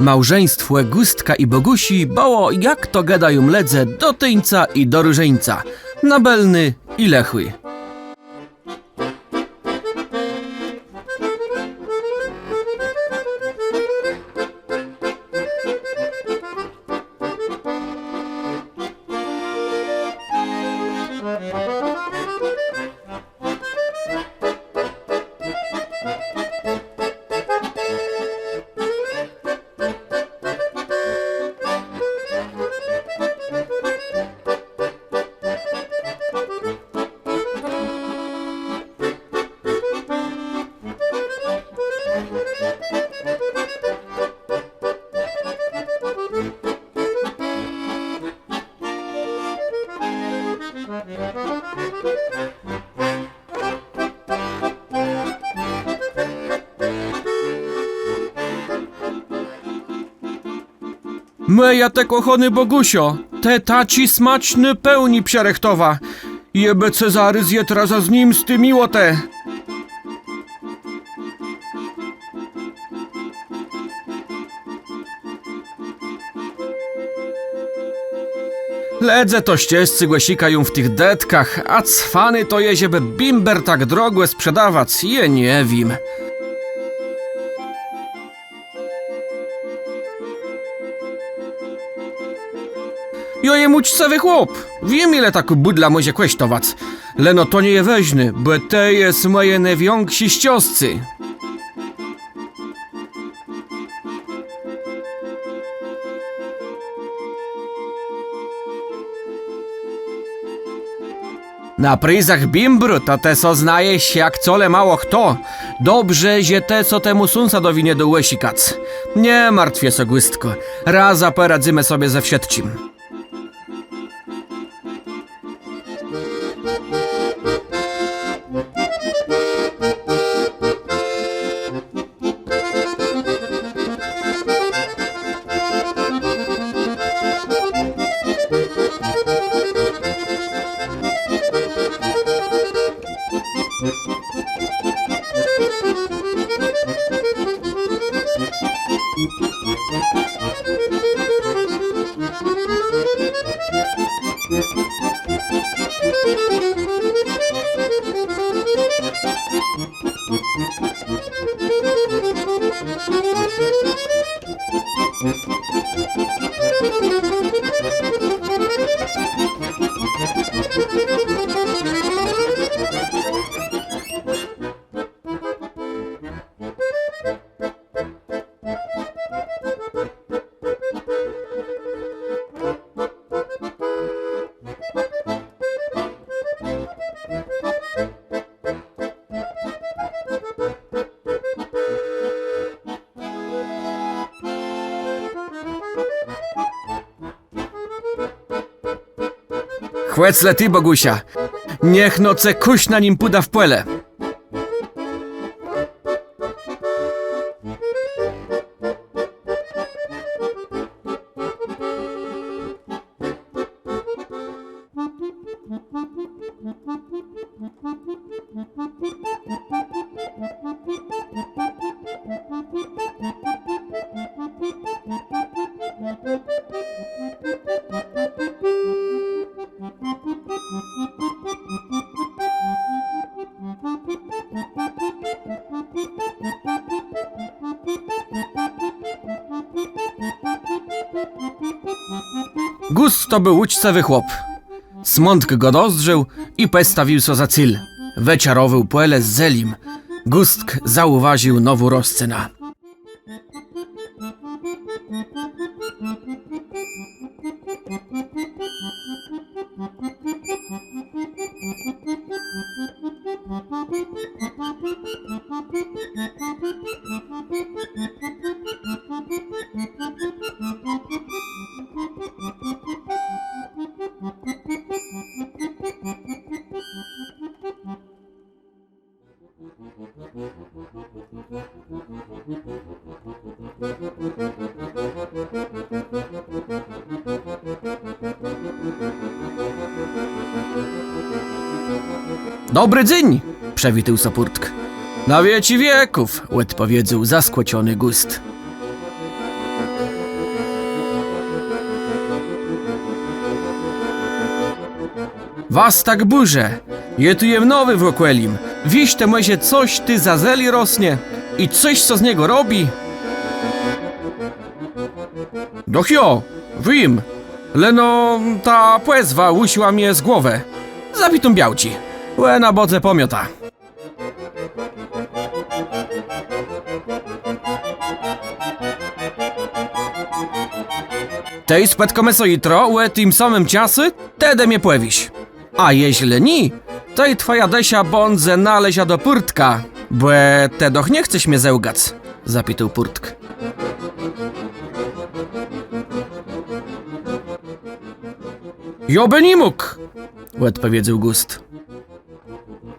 Małżeństwo Gustka i Bogusi bało jak to gadają ledze do tyńca i do różeńca, na belny i lechły. Meja te kochany Bogusio, te taci smaczny pełni przerechtowa. Jebe Cezary zje raza z nim z tymi łote. Ledze to ścieżcy głesikają w tych detkach, a cwany to je, żeby bimber tak drogłe sprzedawać, je nie wiem. Jo je mućcawy chłop. Wiem ile taku budla może kłeśtować. Leno to nie je weźny, bo te jest moje newiąksi ścioscy. Na pryzach bimbru to te co znaje się jak cole mało kto. Dobrze, że te co temu sunsadowi nie do łesikac. Nie martwię się głystko. Raza poradzimy sobie ze wsiedcim. Thank you. Chłecle ty, Bogusia. Niech noce kuś na nim puda w płele. To był uczcewy chłop. Smątk go dozdrzył i pestawił so za cyl. Weciarowył płele z zelim. Gustk zauważył nowu rozcena. Dobry dzień! przewitał Sapurtk. Na wieci wieków, odpowiedział zaskłociony gust. Was tak burze, je tu jem nowy w Okwelim. Wiś te moje coś ty za zeli rosnie i coś co z niego robi. Doch jo, wiem, leno ta płezwa łusiła mnie z głowę. Zabitą białci. Łe na bodze pomiota. Tej spotkamy so jutro, łe tym samym czasy, tedy mnie płewiś. A jeśli nie, i twoja desia bądze nalezia do purtka, bo te doch nie chcesz mnie zełgać, zapytał purtk. Joby nie mógł, odpowiedział Gust.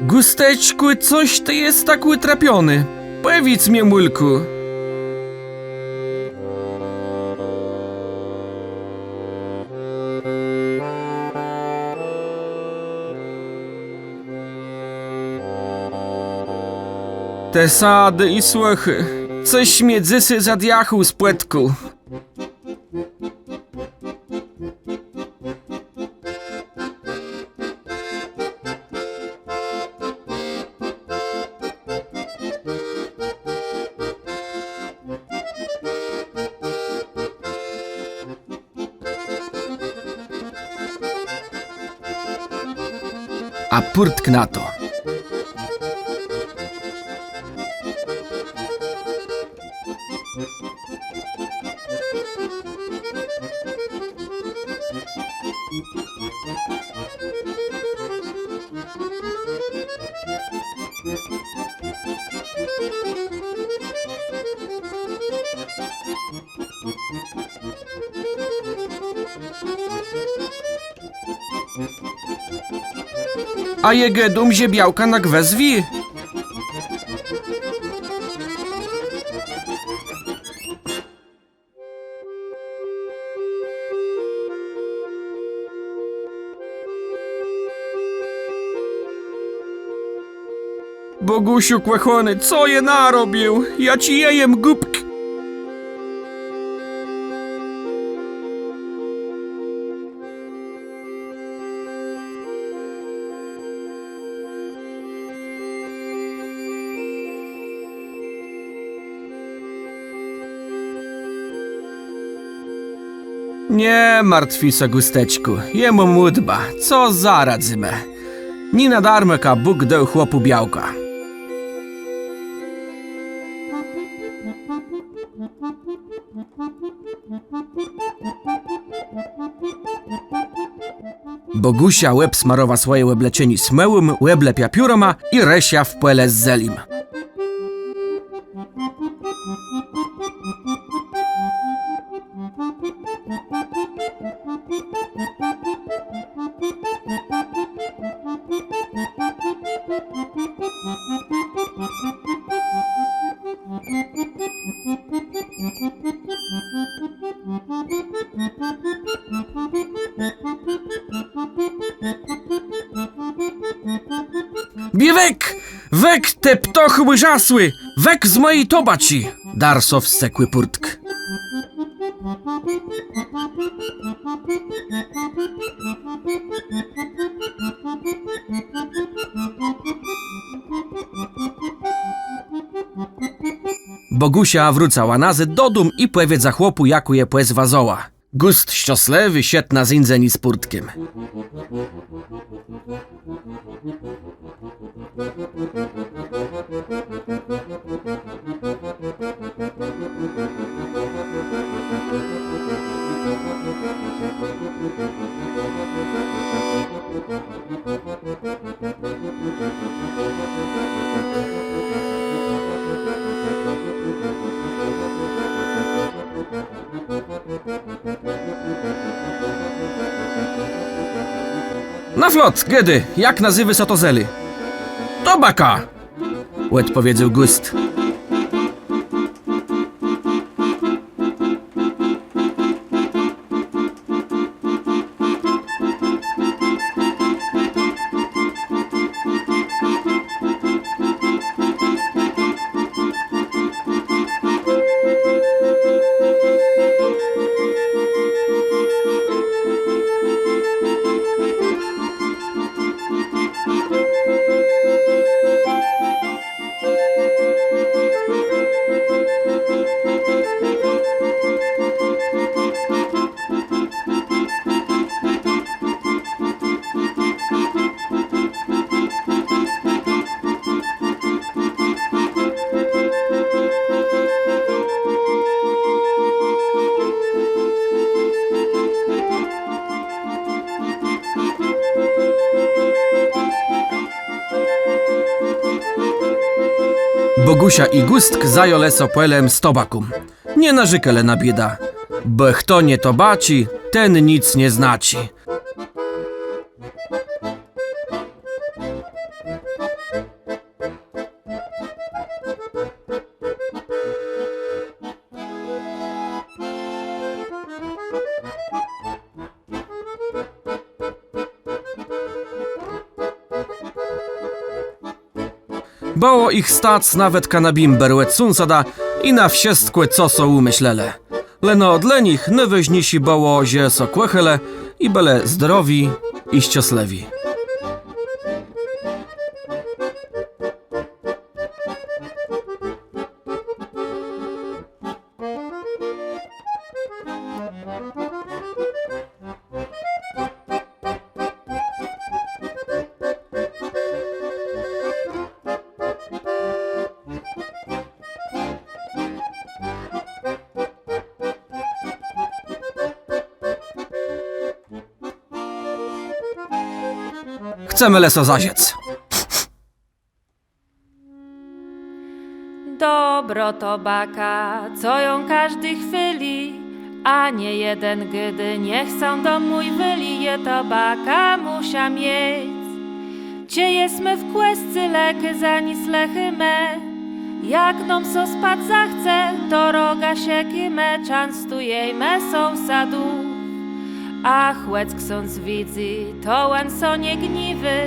Gusteczku, coś ty jest tak utrapiony. Powiedz mnie, mulku. Te sady i słuchy. Coś mnie dzysy zadiachł z płetku. A purtk na to. A jego dum białka na gwezwi? Bogusiu kłechony, co je narobił? Ja ci jejem gubk. Nie martwi się gusteczku, jemu mudba, co zaradzimy. Nie na darmo ka Bóg dał chłopu białka. Bogusia łeb smarowa swoje łeblecieni smełym, łeble piapióroma i resia w płele z zelim. Wek te ptochy łyżasły! Wek z mojej tobaci! Darso wstekły purtk. Bogusia wrócała nazy do dum i powiedz za chłopu, jaku je płez wazoła. Gust ścioslewy siedł na zindzeni z purtkiem. Na flot, Gedy, jak nazywy Sotozeli? Tobaka! Łed powiedział Gust. Bogusia i Gustk zajole sopelem z tobakum. Nie narzekele na bieda. Bo kto nie tobaci, ten nic nie znaci. Bało ich stac nawet kanabimber łecunsada i na wsieskłe co są umyślele. Leno od lenich ne weźnisi bało zie sokłechele i bele zdrowi i ścioslewi. Chcemy leso zaziec. Dobro tobaka, co ją każdy chwyli, a nie jeden gdy nie chcą do mój wylije tobaka musia mieć. Cie jesmy w kłescy leky za nic lechy me, jak nom so spad zachce, to roga się kime, częstujemy sąsadów. Ach, łec ksąc widzi, to łan so nie gniwy,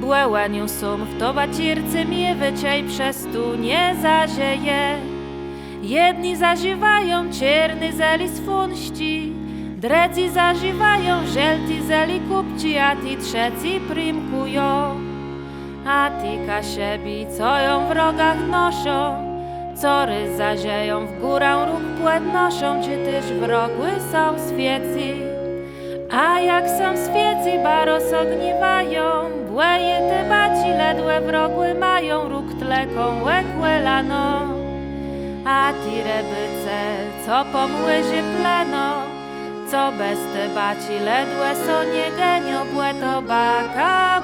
Błełaniu sum w tobacircy miewy ciej przez tu nie zazieje. Jedni zażywają cierny zeli z funści, dredzy zażywają żelti zeli kupci, a ti trzeci primkują. A ti kasiebi, co ją w rogach noszą, cory zazieją w górę róg płet noszą, czy też wrogły są świeci. A jak są świeci, baros ogniwają, błeje te baci ledłe wrogły mają, róg tleką łekłe lano. A ti rebyce, co po młyzie pleno, co bez te baci ledłe są nie genio, błe to baka